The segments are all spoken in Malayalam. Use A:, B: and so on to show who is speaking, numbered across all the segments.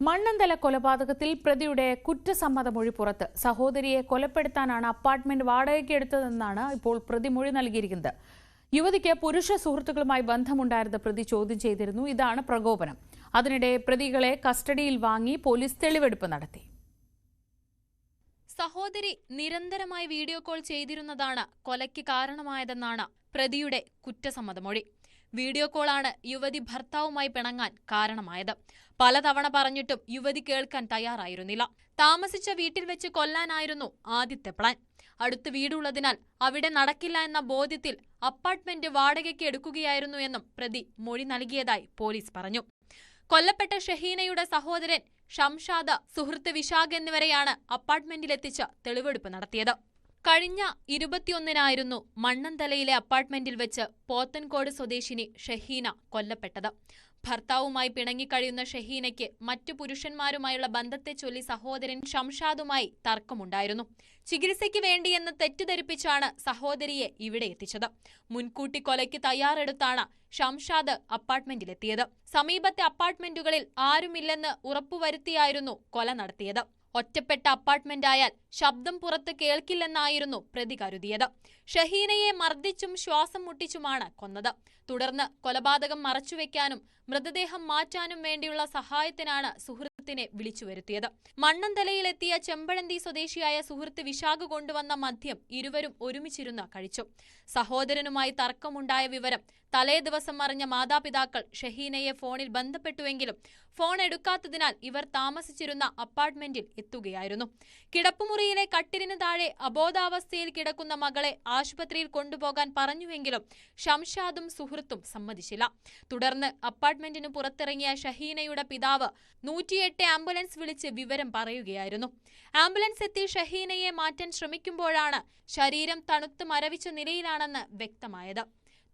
A: മണ്ണന്തല കൊലപാതകത്തിൽ പ്രതിയുടെ കുറ്റസമ്മതമൊഴി പുറത്ത് സഹോദരിയെ കൊലപ്പെടുത്താനാണ് അപ്പാർട്ട്മെന്റ് വാടകയ്ക്ക് എടുത്തതെന്നാണ് ഇപ്പോൾ പ്രതി മൊഴി നൽകിയിരിക്കുന്നത്. യുവതിക്ക് പുരുഷ സുഹൃത്തുക്കളുമായി ബന്ധമുണ്ടായിരുന്ന പ്രതി ചോദ്യം ചെയ്തിരുന്നു. ഇതാണ് പ്രകോപനം. അതിനിടെ പ്രതികളെ കസ്റ്റഡിയിൽ വാങ്ങി പോലീസ് തെളിവെടുപ്പ് നടത്തി.
B: സഹോദരി നിരന്തരമായി വീഡിയോ കോൾ ചെയ്തിരുന്നതാണ് കൊലയ്ക്ക് കാരണമായതെന്നാണ് പ്രതിയുടെ കുറ്റസമ്മതമൊഴി. വീഡിയോ കോളാണ് യുവതി ഭർത്താവുമായി പിണങ്ങാൻ കാരണമായത്. പലതവണ പറഞ്ഞിട്ടും യുവതി കേൾക്കാൻ തയ്യാറായിരുന്നില്ല. താമസിച്ച വീട്ടിൽ വെച്ച് കൊല്ലാനായിരുന്നു ആദ്യത്തെ പ്ലാൻ. അടുത്ത് വീടുള്ളതിനാൽ അവിടെ നടക്കില്ല എന്ന ബോധ്യത്തിൽ അപ്പാർട്ട്മെന്റ് വാടകയ്ക്ക് എടുക്കുകയായിരുന്നു എന്നും പ്രതി മൊഴി നൽകിയതായി പോലീസ് പറഞ്ഞു. കൊല്ലപ്പെട്ട ഷഹീനയുടെ സഹോദരൻ ഷംഷാദ് സുഹൃത്ത് വിശാഖ് എന്നിവരെയാണ് അപ്പാർട്ട്മെന്റിലെത്തിച്ച് തെളിവെടുപ്പ് നടത്തിയത്. കഴിഞ്ഞ ഇരുപത്തിയൊന്നിനായിരുന്നു മണ്ണന്തലയിലെ അപ്പാർട്ട്മെന്റിൽ വെച്ച് പോത്തൻകോട് സ്വദേശിനി ഷഹീന കൊല്ലപ്പെട്ടത്. ഭർത്താവുമായി പിണങ്ങിക്കഴിയുന്ന ഷഹീനയ്ക്ക് മറ്റു പുരുഷന്മാരുമായുള്ള ബന്ധത്തെ ചൊല്ലി സഹോദരൻ ഷംഷാദുമായി തർക്കമുണ്ടായിരുന്നു. ചികിത്സയ്ക്ക് വേണ്ടിയെന്ന് തെറ്റിദ്ധരിപ്പിച്ചാണ് സഹോദരിയെ ഇവിടെ എത്തിച്ചത്. മുൻകൂട്ടി കൊലയ്ക്ക് തയ്യാറെടുത്താണ് ഷംഷാദ് അപ്പാർട്ട്മെന്റിലെത്തിയത്. സമീപത്തെ അപ്പാർട്ട്മെന്റുകളിൽ ആരുമില്ലെന്ന് ഉറപ്പുവരുത്തിയായിരുന്നു കൊല നടത്തിയത്. ഒറ്റപ്പെട്ട അപ്പാർട്ട്മെന്റായാൽ ശബ്ദം പുറത്ത് കേൾക്കില്ലെന്നായിരുന്നു പ്രതി കരുതിയത്. ഷഹീനയെ മർദ്ദിച്ചും ശ്വാസം മുട്ടിച്ചുമാണ് കൊന്നത്. തുടർന്ന് കൊലപാതകം മറച്ചുവെക്കാനും മൃതദേഹം മാറ്റാനും വേണ്ടിയുള്ള സഹായത്തിനാണ് സുഹൃത്തിനെ വിളിച്ചു വരുത്തിയത് മണ്ണന്തലയിലെത്തിയ ചെമ്പഴന്തി സ്വദേശിയായ സുഹൃത്ത് വിശാഖ് കൊണ്ടുവന്ന മദ്യം ഇരുവരും ഒരുമിച്ചിരുന്ന് കഴിച്ചു. സഹോദരനുമായി തർക്കമുണ്ടായ വിവരം തലേ ദിവസം അറിഞ്ഞ മാതാപിതാക്കൾ ഷഹീനയെ ഫോണിൽ ബന്ധപ്പെട്ടുവെങ്കിലും ഫോൺ എടുക്കാത്തതിനാൽ ഇവർ താമസിച്ചിരുന്ന അപ്പാർട്ട്മെന്റിൽ എത്തുകയായിരുന്നു. കിടപ്പുമുറിയിലെ കട്ടിലിന് താഴെ അബോധാവസ്ഥയിൽ കിടക്കുന്ന മകളെ ആശുപത്രിയിൽ കൊണ്ടുപോകാൻ പറഞ്ഞുവെങ്കിലും ഷംഷാദും സുഹൃത്തും സമ്മതിച്ചില്ല. തുടർന്ന് അപ്പാർട്ട്മെന്റിന് പുറത്തിറങ്ങിയ ഷഹീനയുടെ പിതാവ് നൂറ്റിയെട്ട് ആംബുലൻസ് വിളിച്ച് വിവരം പറയുകയായിരുന്നു. ആംബുലൻസ് എത്തി ഷഹീനയെ മാറ്റാൻ ശ്രമിക്കുമ്പോഴാണ് ശരീരം തണുത്ത് മരവിച്ച നിലയിലാണെന്ന് വ്യക്തമായത്.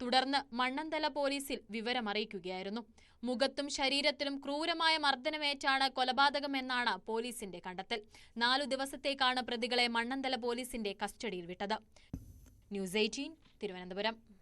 B: തുടർന്ന് മണ്ണന്തല പോലീസിൽ വിവരമറിയിക്കുകയായിരുന്നു മുഖത്തും ശരീരത്തിലും ക്രൂരമായ മർദ്ദനമേറ്റാണ് കൊലപാതകമെന്നാണ് പോലീസിന്റെ കണ്ടെത്തൽ. നാലു ദിവസത്തേക്കാണ് പ്രതികളെ മണ്ണന്തല പോലീസിന്റെ കസ്റ്റഡിയിൽ വിട്ടത്. News eighteen Thiruvananthapuram.